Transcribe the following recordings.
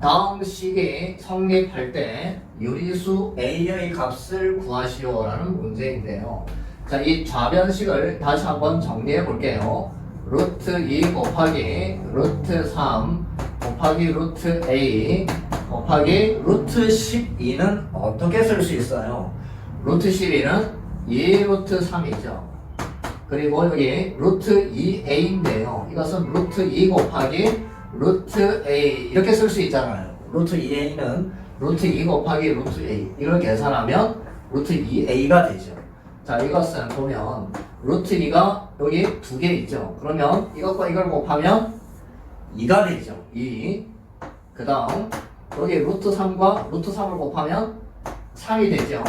다음 식이 성립할 때 유리수 a의 값을 구하시오라는 문제인데요. 자, 이 좌변식을 다시 한번 정리해 볼게요. 루트 2 곱하기 루트 3 곱하기 루트 a 곱하기 루트 12는 어떻게 쓸 수 있어요? 루트 12는 2 루트 3이죠. 그리고 여기 루트 2a인데요. 이것은 루트 2 곱하기 루트 a 이렇게 쓸 수 있잖아요. 루트 2a는 루트 2 곱하기 루트 a 이걸 계산하면 루트 2a가 되죠. 자 이것은 보면 루트 2가 여기 두 개 있죠. 그러면 이것과 이걸 곱하면 2가 되죠. 2. 그 다음 여기 루트 3과 루트 3을 곱하면 3이 되죠.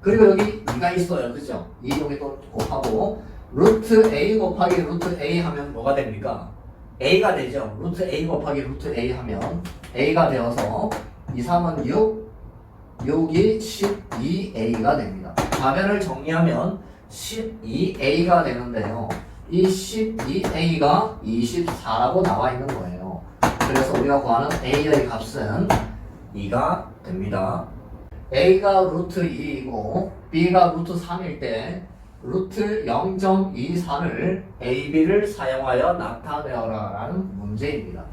그리고 여기 2가 있어요. 그죠? 2 여기 또 곱하고 루트 a 곱하기 루트 a 하면 뭐가 됩니까? A가 되죠. 루트 a 곱하기 루트 a 하면 a가 되어서 2, 3은 6, 6이 12a가 됩니다. 좌변을 정리하면 12a가 되는데요. 이 12a가 24라고 나와 있는 거예요. 그래서 우리가 구하는 a의 값은 2가 됩니다. a가 루트 2이고 b가 루트 3일 때 루트 0.24를 ab를 사용하여 나타내어라 라는 문제입니다.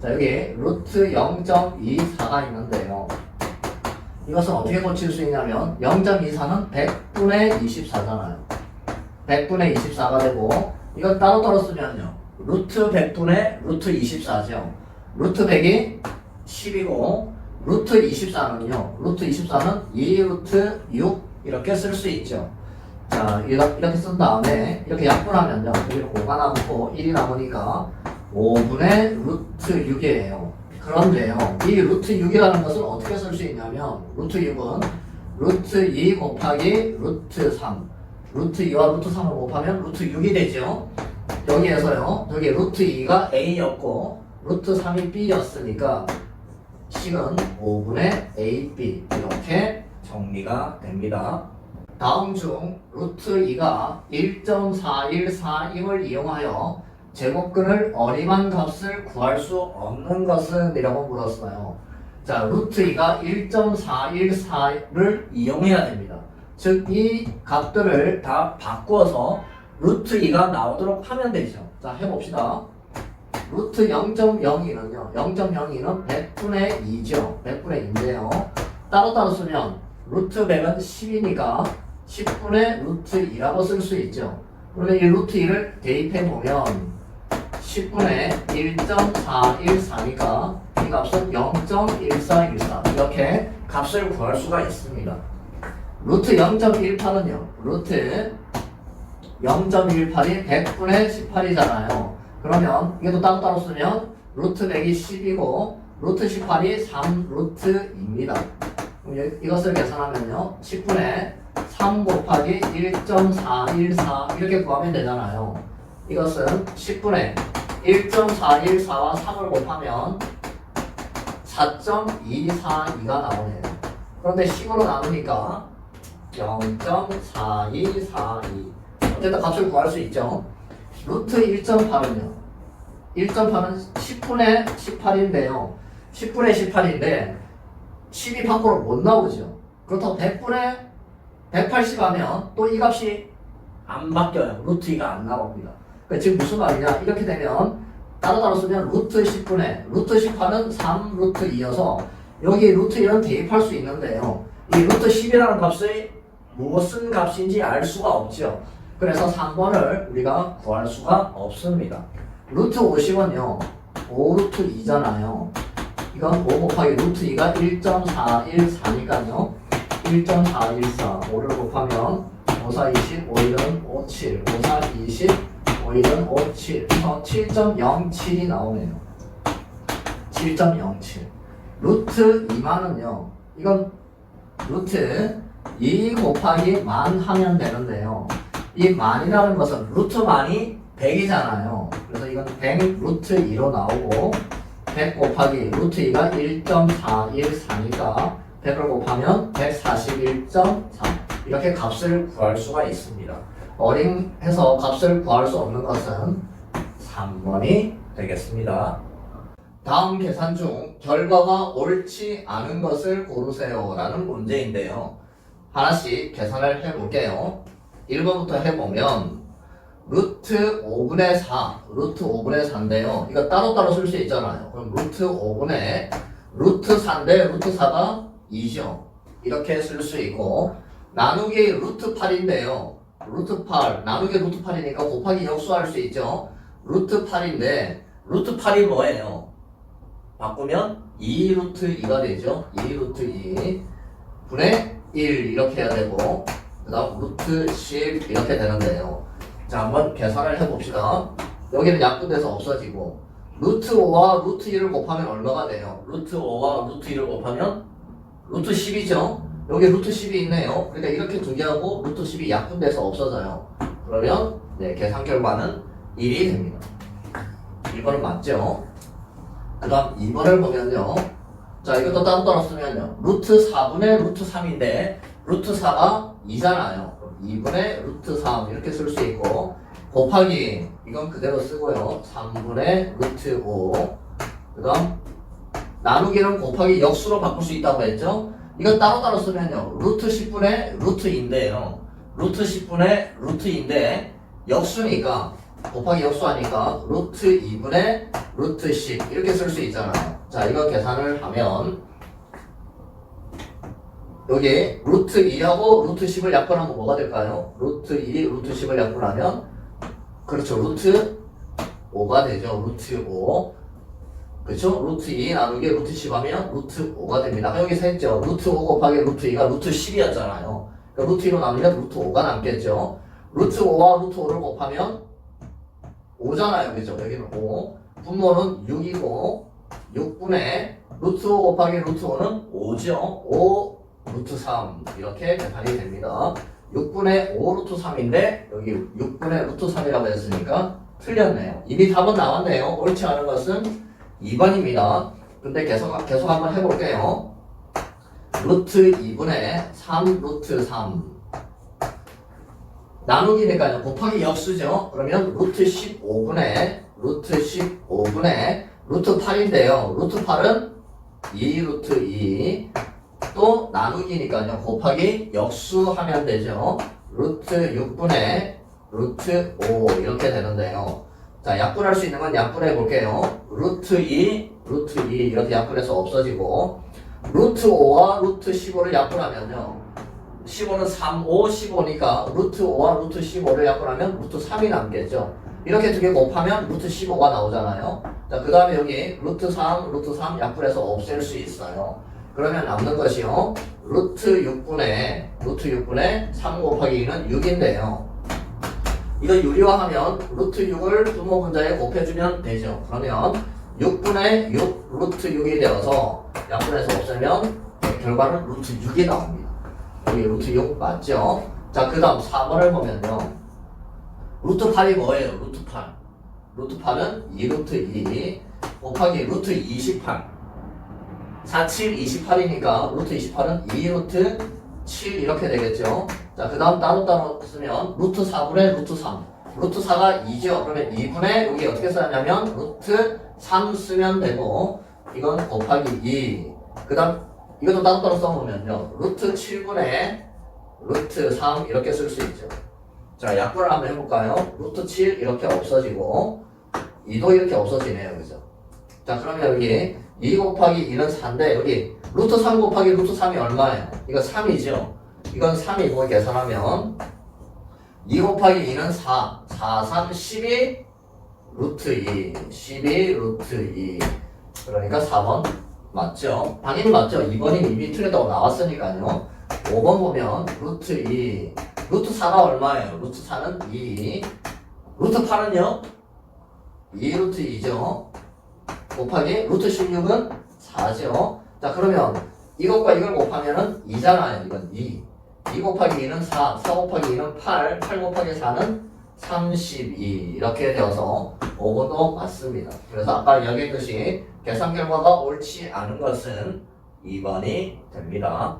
자 여기 루트 0.24가 있는데요. 이것은 어떻게 고칠 수 있냐면 0.24는 100분의 24잖아요. 100분의 24가 되고 이건 따로따로 쓰면요. 루트 100분의 루트 24죠. 루트 100이 10이고 루트 24는요. 루트 24는 2 루트 6 이렇게 쓸 수 있죠. 자 이렇게, 쓴 다음에 이렇게 약분하면요. 여기로 5가 남고 1이 남으니까 5분의 루트 6이에요. 그런데요. 이 루트 6이라는 것을 어떻게 쓸 수 있냐면 루트 6은 루트 2 곱하기 루트 3 루트 2와 루트 3을 곱하면 루트 6이 되죠. 여기에서요. 여기 루트 2가 A였고 루트 3이 B였으니까 식은 5분의 AB 이렇게 정리가 됩니다. 다음 중 루트 2가 1.4142을 이용하여 제곱근을 어림한 값을 구할 수 없는 것은 이라고 물었어요. 자, 루트 2가 1.414를 이용해야 됩니다. 즉, 이 값들을 다 바꾸어서 루트 2가 나오도록 하면 되죠. 자, 해봅시다. 루트 0.02는요, 0.02는 100분의 2죠. 100분의 2인데요. 따로따로 쓰면 루트 100은 10이니까 10분의 루트 2라고 쓸 수 있죠. 그러면 이 루트 2를 대입해 보면 10분의 1.414니까 이 값은 0.1414 이렇게 값을 구할 수가 있습니다. 루트 0.18은요. 루트 0.18이 100분의 18이잖아요. 그러면 이것도 따로따로 쓰면 루트 100이 10이고 루트 18이 3 루트입니다. 그럼 이- 이것을 계산하면요. 10분의 3 곱하기 1.414 이렇게 구하면 되잖아요. 이것은 10분의 1.414와 3을 곱하면 4.242가 나오네요. 그런데 10으로 나누니까 0.4242 어쨌든 값을 구할 수 있죠. 루트 1.8은요. 1.8은 10분의 18인데요. 10분의 18인데 10이 밖으로 못 나오죠. 그렇다고 100분의 180 하면 또 이 값이 안 바뀌어요. 루트 2가 안 나옵니다. 그러니까 지금 무슨 말이냐? 이렇게 되면 따로따로 쓰면 루트 10분의 루트 18은 3 루트 2여서 여기 루트 1은 대입할 수 있는데요. 이 루트 10이라는 값이 무슨 값인지 알 수가 없죠. 그래서 3번을 우리가 구할 수가 없습니다. 루트 50은요. 5 루트 2잖아요. 이건 5 곱하기 루트 2가 1.414니까요. 1.414 5를 곱하면 5, 4, 20, 5, 1은 5, 7, 5, 4, 20, 5, 1은 5, 7 그래서 7.07이 나오네요. 7.07 루트 2만은요 이건 루트 2 곱하기 만 하면 되는데요. 이 만이라는 것은 루트 만이 100이잖아요. 그래서 이건 100 루트 2로 나오고 100 곱하기 루트 2가 1.414니까 100을 곱하면 141.3 이렇게 값을 구할 수가 있습니다. 어림해서 값을 구할 수 없는 것은 3번이 되겠습니다. 다음 계산 중 결과가 옳지 않은 것을 고르세요 라는 문제인데요. 하나씩 계산을 해볼게요. 1번부터 해보면 루트 5분의 4, 루트 5분의 4인데요. 이거 따로따로 쓸 수 있잖아요. 그럼 루트 5분의 루트 4인데 루트 4가 2죠. 이렇게 쓸 수 있고 나누기 루트 8인데요. 루트 8, 나누기 루트 8이니까 곱하기 역수할 수 있죠. 루트 8인데 루트 8이 뭐예요? 바꾸면 2 루트 2가 되죠. 2 루트 2 분의 1 이렇게 해야 되고 그 다음 루트 10 이렇게 되는데요. 자 한번 계산을 해봅시다. 여기는 약분돼서 없어지고 루트 5와 루트 1을 곱하면 얼마가 돼요? 루트 5와 루트 1을 곱하면 루트 10이죠. 여기 루트 10이 있네요. 그러니까 이렇게 두 개 하고 루트 10이 약분돼서 없어져요. 그러면 네, 계산 결과는 1이 됩니다. 1번은 맞죠? 그 다음 2번을 보면요. 자, 이것도 따로따로 쓰면요. 루트 4분의 루트 3인데, 루트 4가 2잖아요. 2분의 루트 3 이렇게 쓸 수 있고, 곱하기, 이건 그대로 쓰고요. 3분의 루트 5. 그 다음, 나누기는 곱하기 역수로 바꿀 수 있다고 했죠? 이건 따로따로 쓰면요. 루트 10분의 루트인데요. 루트 10분의 루트인데, 역수니까, 곱하기 역수하니까, 루트 2분의 루트 10 이렇게 쓸 수 있잖아요. 자, 이거 계산을 하면 여기 루트 2하고 루트 10을 약분하면 뭐가 될까요? 루트 2, 루트 10을 약분하면 그렇죠. 루트 5가 되죠. 루트 5. 그렇죠? 루트 2 나누기 루트 10 하면 루트 5가 됩니다. 아, 여기서 했죠. 루트 5 곱하기 루트 2가 루트 10이었잖아요. 그러니까 루트 2로 나누면 루트 5가 남겠죠. 루트 5와 루트 5를 곱하면 5잖아요. 그죠? 여기는 5. 분모는 6이고 6분의 루트 5 곱하기 루트 5는 5죠. 5 루트 3 이렇게 계산이 됩니다. 6분의 5 루트 3인데 여기 6분의 루트 3이라고 했으니까 틀렸네요. 이미 답은 나왔네요. 옳지 않은 것은 2번입니다. 근데 계속 계속 한번 해볼게요. 루트 2분의 3 루트 3 나누기니까요. 곱하기 역수죠. 그러면 루트 15분의 루트 15분의 루트 8인데요. 루트 8은 2 루트 2. 또 나누기니까요. 곱하기 역수하면 되죠. 루트 6분의 루트 5 이렇게 되는데요. 자, 약분할 수 있는 건 약분해 볼게요. 루트 2, 루트 2 이렇게 약분해서 없어지고 루트 5와 루트 15를 약분하면요. 15는 3, 5, 15니까 루트 5와 루트 15를 약분하면 루트 3이 남겠죠. 이렇게 두 개 곱하면 루트 15가 나오잖아요. 자, 그 다음에 여기 루트 3, 루트 3 약분해서 없앨 수 있어요. 그러면 남는 것이요. 루트 6분의, 루트 6분의 3 곱하기 2는 6인데요. 이거 유리화하면 루트 6을 분모 분자에 곱해주면 되죠. 그러면 6분의 6 루트 6이 되어서 약분해서 없애면 결과는 루트 6이 나옵니다. 여기 루트 6 맞죠? 자, 그 다음 4번을 보면요. 루트 8이 뭐예요? 루트 8. 루트 8은 2 루트 2 곱하기 루트 28. 4, 7, 28이니까 루트 28은 2 루트 7 이렇게 되겠죠. 자, 그 다음 따로따로 쓰면 루트 4분의 루트 3. 루트 4가 2죠. 그러면 2분의 여기 어떻게 써야냐면 루트 3 쓰면 되고 이건 곱하기 2. 그 다음 이것도 따로따로 써보면요. 루트 7분의 루트 3 이렇게 쓸 수 있죠. 자, 약분을 한번 해볼까요? 루트 7 이렇게 없어지고 2도 이렇게 없어지네요. 그죠? 자, 그러면 여기 2 곱하기 2는 4인데 여기 루트 3 곱하기 루트 3이 얼마예요? 이거 3이죠? 이건 3이고 계산하면 2 곱하기 2는 4, 4, 3, 12 루트 2, 12 루트 2 그러니까 4번. 맞죠? 당연히 맞죠? 2번이 이미 틀렸다고 나왔으니까요. 5번 보면 루트 2 루트 4가 얼마예요? 루트 4는 2 루트 8은요? 2 루트 2죠? 곱하기 루트 16은 4죠? 자 그러면 이것과 이걸 곱하면은 2잖아요. 이건 2 2 곱하기 2는 4 4 곱하기 2는 8 8 곱하기 4는 32 이렇게 되어서 5번도 맞습니다. 그래서 아까 이야기했듯이 계산 결과가 옳지 않은 것은 2번이 됩니다.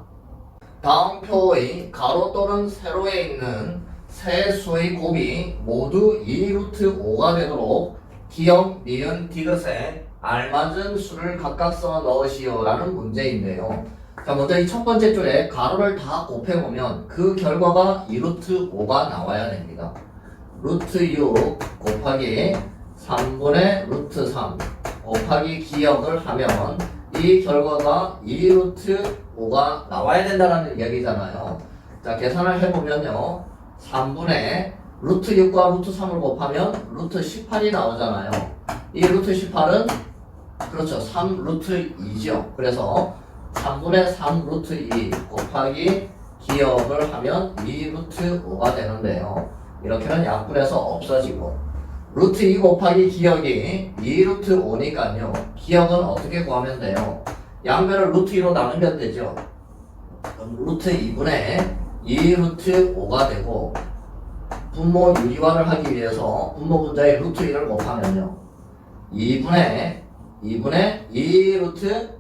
다음 표의 가로 또는 세로에 있는 세 수의 곱이 모두 2루트 5가 되도록 기역, 니은, 디귿에 알맞은 수를 각각 써 넣으시오 라는 문제인데요. 자, 먼저 이 첫 번째 줄에 가로를 다 곱해보면 그 결과가 2 루트 5가 나와야 됩니다. 루트 6 곱하기 3분의 루트 3 곱하기 기억을 하면 이 결과가 2 루트 5가 나와야 된다는 이야기잖아요. 자, 계산을 해보면요. 3분의 루트 6과 루트 3을 곱하면 루트 18이 나오잖아요. 이 루트 18은 그렇죠. 3 루트 2죠. 그래서 3분의 3 루트 2 곱하기 기억을 하면 2 루트 5가 되는데요. 이렇게는 약분해서 없어지고 루트 2 곱하기 기억이 2 루트 5니까요. 기억은 어떻게 구하면 돼요? 양변을 루트 2로 나누면 되죠. 그럼 루트 2분의 2 루트 5가 되고 분모 유리화를 하기 위해서 분모 분자의 루트 1을 곱하면요. 2분의 2분의 2 루트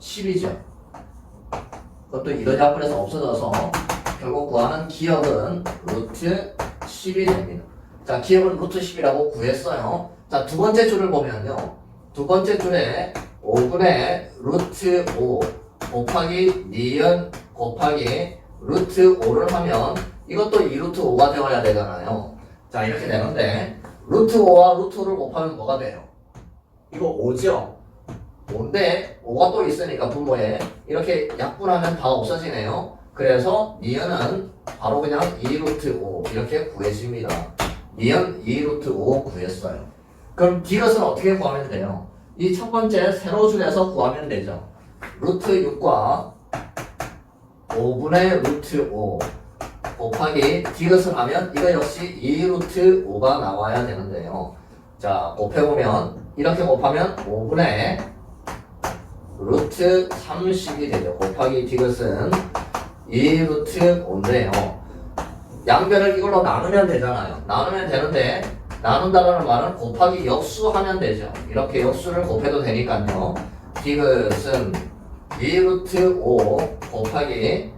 10이죠. 그것도 이런 약분에서 없어져서 결국 구하는 기억은 루트 10이 됩니다. 자, 기억은 루트 10이라고 구했어요. 자, 두 번째 줄을 보면요. 두 번째 줄에 5분의 루트 5 곱하기 니은 곱하기 루트 5를 하면 이것도 2루트 5가 되어야 되잖아요. 자, 이렇게 되는데 루트 5와 루트 5를 곱하면 뭐가 돼요? 이거 5죠? 5인데 5가 또 있으니까 분모에 이렇게 약분하면 다 없어지네요. 그래서 니은은 바로 그냥 2루트 5 이렇게 구해집니다. 니은 2루트 5 구했어요. 그럼 디귿은 어떻게 구하면 돼요? 이 첫 번째 세로 줄에서 구하면 되죠. 루트 6과 5분의 루트 5 곱하기 디귿을 하면 이거 역시 2루트 5가 나와야 되는데요. 자, 곱해보면 이렇게 곱하면 5분의 루트 30이 되죠. 곱하기 디귿은 2 루트 5인데요. 양변을 이걸로 나누면 되잖아요. 나누면 되는데 나눈다는 말은 곱하기 역수하면 되죠. 이렇게 역수를 곱해도 되니까요. 디귿은 2 루트 5 곱하기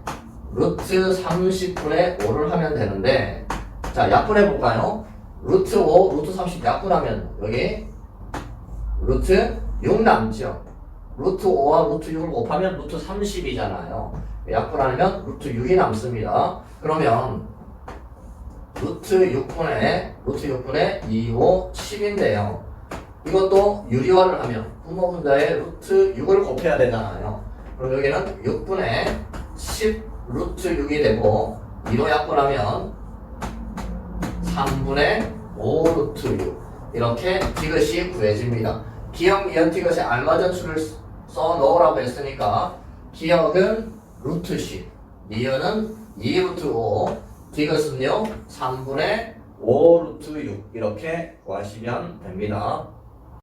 루트 30분의 5를 하면 되는데 자 약분해 볼까요? 루트 5, 루트 30 약분하면 여기 루트 6 남죠. 루트 5와 루트 6을 곱하면 루트 30이잖아요. 약분하면 루트 6이 남습니다. 그러면 루트 6분의 루트 6분의 2, 5, 10인데요. 이것도 유리화를 하면 분모 분자에 루트 6을 곱해야 되잖아요. 그럼 여기는 6분의 10 루트 6이 되고 2로 약분하면 3분의 5 루트 6 이렇게 디귿이 구해집니다. 기억 미연 디귿에 알맞은 수를 써 넣으라고 했으니까 기억은 루트 10 미연은 2 루트 5 디귿은요 3분의 5 루트 6 이렇게 구하시면 됩니다.